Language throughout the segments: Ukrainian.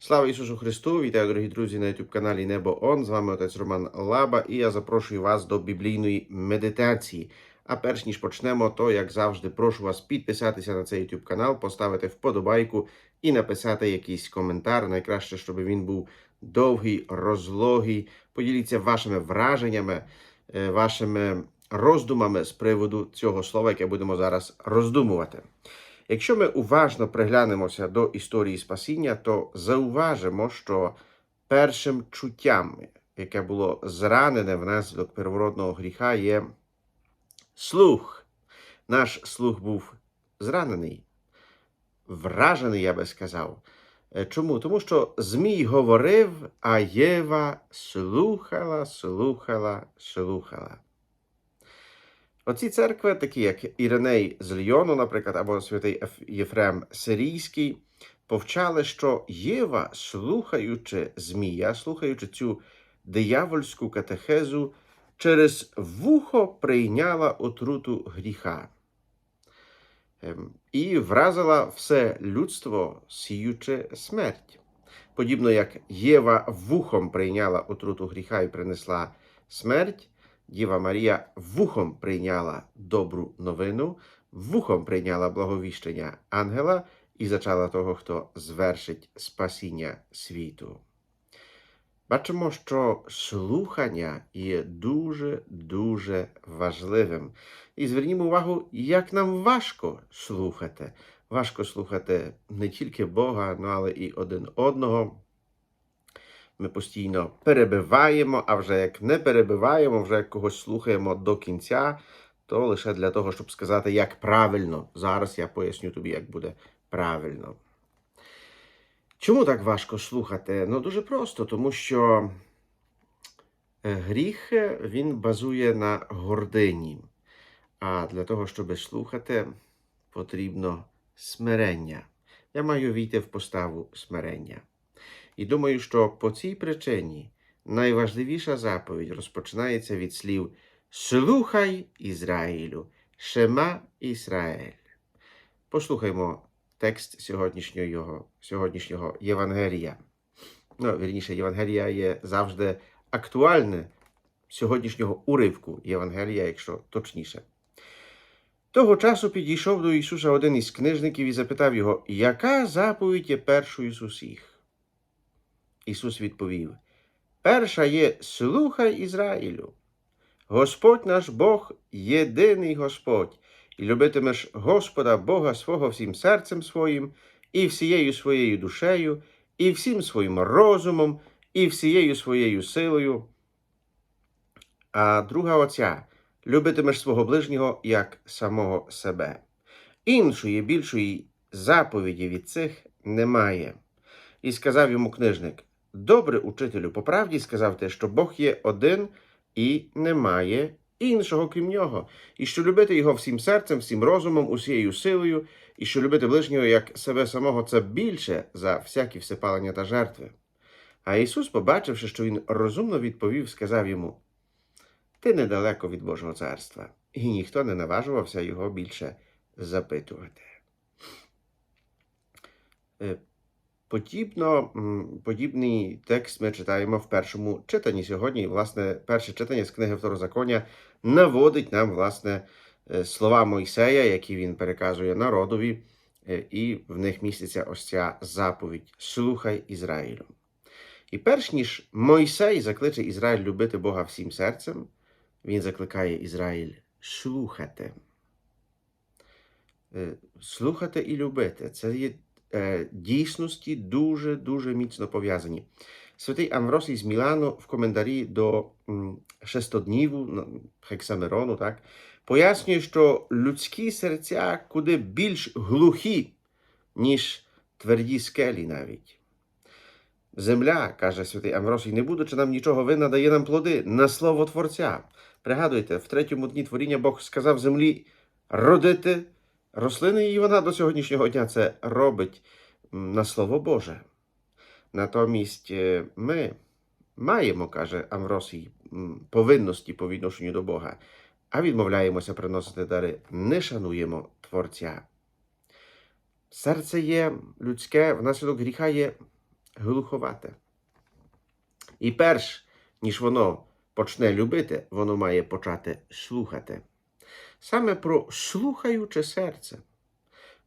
Слава Ісусу Христу! Вітаю, дорогі друзі, на youtube каналі Небо Он. З вами отець Роман Лаба, і я запрошую вас до біблійної медитації. А перш ніж почнемо, то як завжди, прошу вас підписатися на цей youtube канал, поставити вподобайку і написати якийсь коментар. Найкраще, щоб він був довгий, розлогий. Поділіться вашими враженнями, е, вашими роздумами з приводу цього слова, яке будемо зараз роздумувати. Якщо ми уважно приглянемося до історії спасіння, то зауважимо, що першим чуттям, яке було зранене внаслідок первородного гріха, є слух. Наш слух був зранений, вражений, я би сказав. Е, Чому? Тому що Змій говорив, а Єва слухала, слухала, слухала. Оці церкви, такі як Іриней з Льйону, наприклад, або святий Єфрем Сирійський, повчали, що Єва, слухаючи Змія, слухаючи цю диявольську катехезу, через вухо прийняла отруту гріха Ем, і вразила все людство, сіючи смерть. Подібно як Єва вухом прийняла отруту гріха і принесла смерть, Діва Марія вухом прийняла добру новину, вухом прийняла благовіщення ангела і зачала того, хто звершить спасіння світу. Бачимо, що слухання є дуже-дуже важливим. І звернімо увагу, як нам важко слухати. Важко слухати не тільки Бога, ну, але і один одного. Ми постійно перебиваємо, а вже як не перебиваємо, вже як когось слухаємо до кінця, то лише для того, щоб сказати, як правильно. Зараз я поясню тобі, як буде правильно. Чому так важко слухати? Ну, дуже просто, тому що е, гріх е, він базує на гордині. А для того, щоб слухати, потрібно смирення. Я маю війти в поставу смирення. І думаю, що по цій причині найважливіша заповідь розпочинається від слів Слухай Ізраїлю, Шема Ісраїль. Послухаймо текст сьогоднішнього, сьогоднішнього Євангелія. Ну, вірніше, Євангелія є завжди актуальне сьогоднішнього уривку Євангелія, якщо точніше. Того часу підійшов до Ісуса один із книжників і запитав його, яка заповідь є першою з усіх? Ісус відповів: Перша є слухай Ізраїлю. Господь наш Бог єдиний Господь, і любитимеш Господа Бога свого всім серцем своїм, і всією своєю душею, і всім своїм розумом, і всією своєю силою. А друга оця любитимеш свого ближнього як самого себе. Іншої більшої заповіді від цих немає. І сказав йому книжник: Добре, учителю, по правді сказав те, що Бог є один і немає іншого, крім нього, і що любити його всім серцем, всім розумом, усією силою, і що любити ближнього як себе самого це більше за всякі всепалення та жертви. А Ісус, побачивши, що він розумно відповів, сказав йому: Ти недалеко від Божого царства, і ніхто не наважувався його більше запитувати. Подібно, подібний текст ми читаємо в першому читанні сьогодні. Власне, перше читання з книги Второзаконня наводить нам, власне, е, слова Мойсея, які він переказує народові, е, і в них міститься ось ця заповідь Слухай Ізраїлю. І перш ніж Мойсей закличе Ізраїль любити Бога всім серцем, він закликає Ізраїль слухати. Е, Слухати і любити це є дійсності дуже-дуже міцно пов'язані. Святий Амвросій з Мілану в коментарі до шестодніву ну, Хексамерону так, пояснює, що людські серця куди більш глухі, ніж тверді скелі навіть. Земля, каже святий Амвросій, не будучи нам нічого винна, дає нам плоди на слово Творця. Пригадуйте, в третьому дні творіння Бог сказав землі родити рослини, і вона до сьогоднішнього дня це робить на слово Боже. Натомість е, ми маємо, каже Амвросій, повинності по відношенню до Бога, а відмовляємося приносити дари, не шануємо Творця. Серце є людське, внаслідок гріха є глуховате. І перш ніж воно почне любити, воно має почати слухати. Саме про слухаюче серце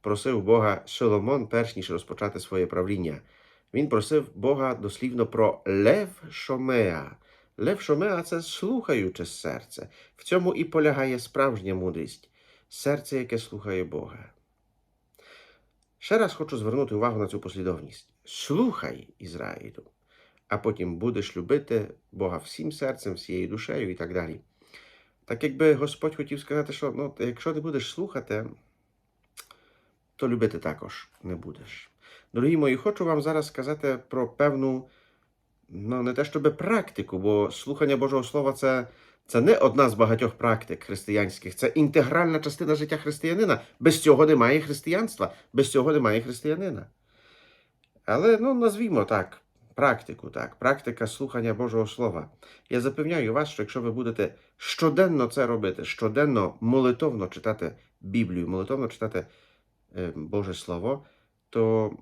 просив Бога Соломон, перш ніж розпочати своє правління. Він просив Бога дослівно про лев шомеа. Лев шомеа це слухаюче серце. В цьому і полягає справжня мудрість серце, яке слухає Бога. Ще раз хочу звернути увагу на цю послідовність. Слухай Ізраїлю, а потім будеш любити Бога всім серцем, всією душею і так далі. Так якби Господь хотів сказати, що ну, якщо ти будеш слухати, то любити також не будеш. Дорогі мої, хочу вам зараз сказати про певну, ну не те щоб практику, бо слухання Божого Слова це, це не одна з багатьох практик християнських, це інтегральна частина життя християнина. Без цього немає християнства, без цього немає християнина. Але ну, назвімо так, практику, так, практика слухання Божого Слова. Я запевняю вас, що якщо ви будете щоденно це робити, щоденно молитовно читати Біблію, молитовно читати е, Боже Слово, то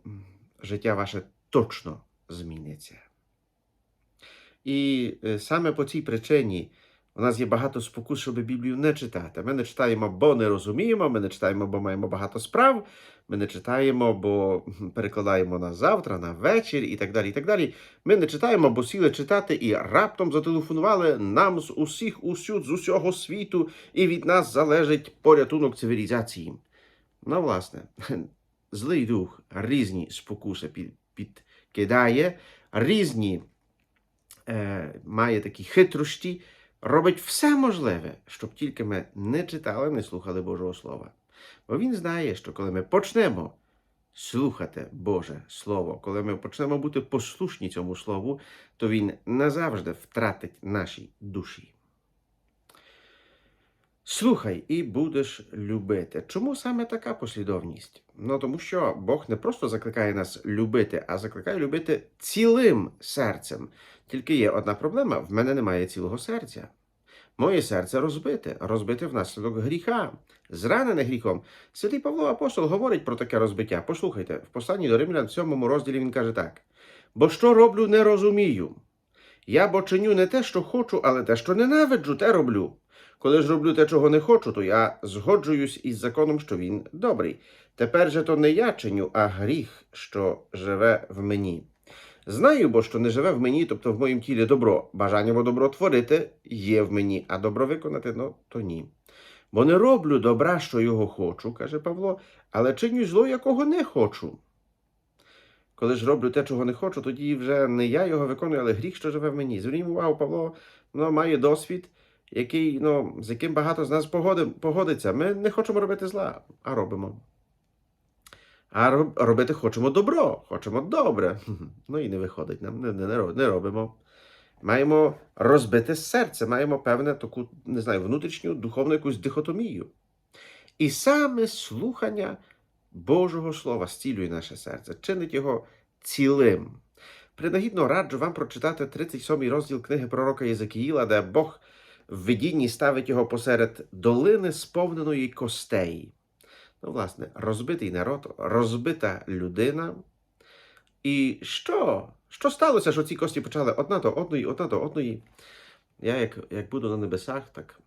життя ваше точно зміниться. І е, саме по цій причині у нас є багато спокус, щоб Біблію не читати. Ми не читаємо, бо не розуміємо, ми не читаємо, бо маємо багато справ, ми не читаємо, бо перекладаємо на завтра, на вечір і так далі. і так далі. Ми не читаємо, бо сіли читати і раптом зателефонували нам з усіх усюд, з усього світу, і від нас залежить порятунок цивілізації. Ну, власне, злий дух різні спокуси під, підкидає, різні е, має такі хитрощі, робить все можливе, щоб тільки ми не читали, не слухали Божого Слова. Бо він знає, що коли ми почнемо слухати Боже Слово, коли ми почнемо бути послушні цьому Слову, то він назавжди втратить наші душі. Слухай і будеш любити. Чому саме така послідовність? Ну тому що Бог не просто закликає нас любити, а закликає любити цілим серцем. Тільки є одна проблема: в мене немає цілого серця. Моє серце розбите, розбите внаслідок гріха, зранене гріхом. Святий Павло Апостол говорить про таке розбиття. Послухайте, в посланні до Римлян в сьомому розділі він каже так: бо що роблю, не розумію. Я бо чиню не те, що хочу, але те, що ненавиджу, те роблю. Коли ж роблю те, чого не хочу, то я згоджуюсь із законом, що він добрий. Тепер же то не я чиню, а гріх, що живе в мені. Знаю, бо що не живе в мені, тобто в моїм тілі добро. Бажання бо добро творити є в мені, а добро виконати, ну то ні. Бо не роблю добра, що його хочу, каже Павло, але чиню зло, якого не хочу. Коли ж роблю те, чого не хочу, тоді вже не я його виконую, але гріх, що живе в мені. Звернімо увагу, Павло ну, має досвід, який, ну, з яким багато з нас погодиться. Ми не хочемо робити зла, а робимо. А робити хочемо добро, хочемо добре. Ну і не виходить нам, не, не, не робимо. Маємо розбите серце, маємо певне таку, не знаю, внутрішню духовну якусь дихотомію. І саме слухання Божого Слова зцілює наше серце, чинить його цілим. Принагідно раджу вам прочитати 37 розділ книги пророка Єзекіїла, де Бог в видінні ставить його посеред долини, сповненої костей. Ну, власне, розбитий народ, розбита людина. І що? Що сталося, що ці кості почали одна до одної, одна до одної? Я, як, як буду на небесах, так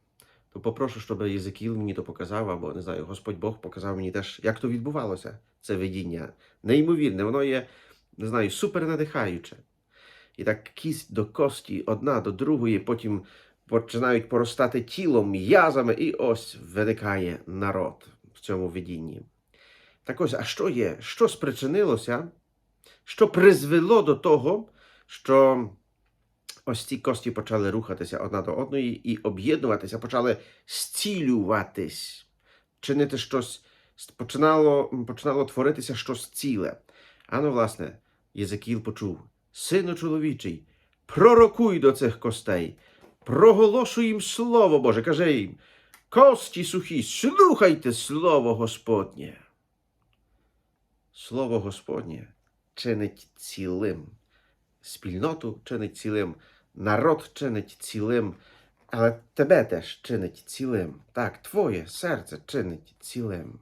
то попрошу, щоб Єзекіл мені то показав, або не знаю, Господь Бог показав мені теж, як то відбувалося, це видіння. Неймовірне, воно є, не знаю, супернадихаюче. І так кість до кості, одна до другої, потім починають поростати тілом, м'язами, і ось виникає народ в цьому видінні. Так ось, а що є? Що спричинилося? Що призвело до того, що ось ці кості почали рухатися одна до одної і об'єднуватися, почали зцілюватись, чинити щось, починало, починало творитися щось ціле. А ну, власне, Єзекіл почув: Сину чоловічий, пророкуй до цих костей, проголошуй їм слово Боже, каже їм, кості сухі, слухайте слово Господнє. Слово Господнє чинить цілим. Спільноту чинить цілим, народ чинить цілим, але тебе теж чинить цілим. Так, твоє серце чинить цілим.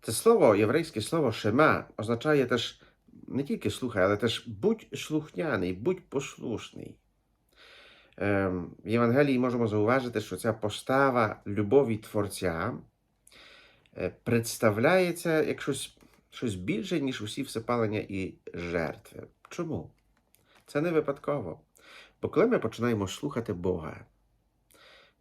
Це слово, єврейське слово шема означає теж не тільки слухай, але теж будь слухняний, будь послушний. Ем, В Євангелії можемо зауважити, що ця постава любові Творця е, представляється як щось, щось більше, ніж усі всепалення і жертви. Чому? Це не випадково. Бо коли ми починаємо слухати Бога,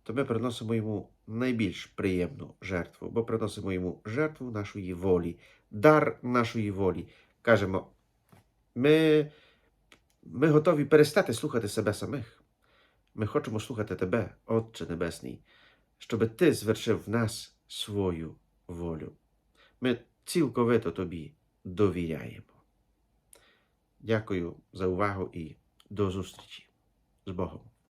то ми приносимо йому найбільш приємну жертву, бо приносимо йому жертву нашої волі, дар нашої волі. Кажемо, ми, ми готові перестати слухати себе самих. Ми хочемо слухати Тебе, Отче Небесний, щоб Ти звершив в нас свою волю. Ми цілковито Тобі довіряємо. Дякую за увагу і до зустрічі з Богом.